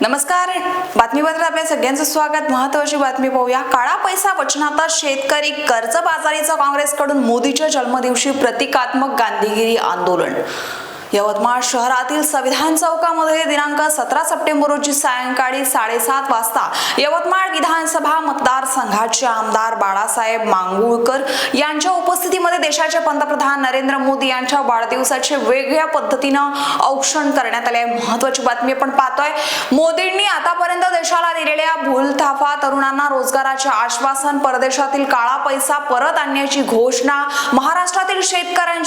नमस्कार. बातमीपत्रात आपल्या सगळ्यांचं स्वागत. महत्वाची बातमी पाहूया. काळा पैसा वचनात शेतकरी कर्जबाजारीचं काँग्रेसकडून मोदीच्या जन्मदिवशी प्रतिकात्मक गांधीगिरी आंदोलन. यवतमाळ शहरातील संविधान चौकामध्ये दिनांक सतरा सप्टेंबर रोजी सायंकाळी साडेसात वाजता यवतमाळ विधानसभा मतदारसंघाचे आमदार बाळासाहेब मांगुळकर यांच्या उपस्थितीमध्ये देशाचे पंतप्रधान नरेंद्र मोदी यांच्या वाढदिवसाचे वेगळ्या पद्धतीनं औक्षण करण्यात आले आहे महत्वाची बातमी आपण पाहतोय. मोदींनी आतापर्यंत देशाला दिलेल्या भूलथाफा तरुणांना रोजगाराचे आश्वासन परदेशातील काळा पैसा परत आणण्याची घोषणा महाराष्ट्रातील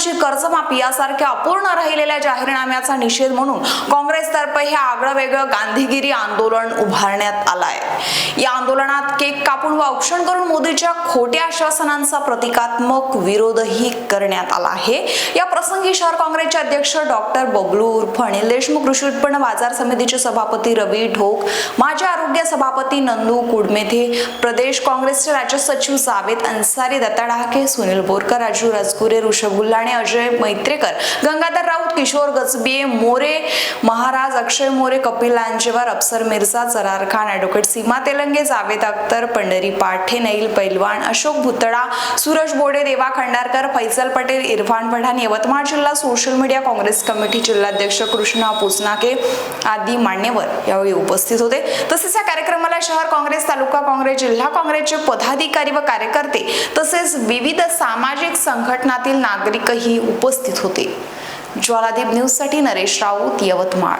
शेतकऱ्यांची कर्जमाफी यासारख्या अपूर्ण राहिलेल्या जाहीरनाम्याचा निषेध म्हणून काँग्रेसतर्फे हे आगळं वेगळं गांधीगिरी आंदोलन उभारण्यात आलंय. या आंदोलनात केक कापून व औक्षण करून मोदीच्या खोट्या आश्वासनांचा प्रतिकात्मक विरोधही करण्यात आला आहे. या प्रसंगी शहर काँग्रेसचे अध्यक्ष डॉक्टर बबलू उर्फ अनिल देशमुख कृषी उत्पन्न बाजार समितीचे सभापती रवी ढोक माजी आरोग्य सभापती नंदू कुडमेथे प्रदेश काँग्रेसचे राज्य सचिव जावेद अन्सारी दत्ता डहाके सुनील बोरकर राजू राजगुरे ऋषभ गुल्लाणे अजय मैत्रेकर गंगाधर राऊत किशोर गजबिये मोरे महाराज अक्षय मोरे कपिल लांजेवार अफसर मिर्झा जरार खान ॲडव्होकेट सीमा तेलंगे जावेद अख्तर पंढरी पाठे नैल पैलवान अशोक भुतडा सूरज बोडे देवा खंडारकर फैसल पटेल इरफान पठाण यवतमाळ जिल्हा सोशल मीडिया काँग्रेस कमिटी जिल्हाध्यक्ष कृष्णा पुसनाके आदी मान्यवर यावेळी उपस्थित होते. तसेच या कार्यक्रमाला शहर काँग्रेस तालुका काँग्रेस जिल्हा काँग्रेसचे पदाधिकारी व कार्यकर्ते तसेच विविध सामाजिक संघटनातील नागरिक ही उपस्थित होते. ज्वालादीप न्यूजसाठी नरेश राऊत यवतमाळ.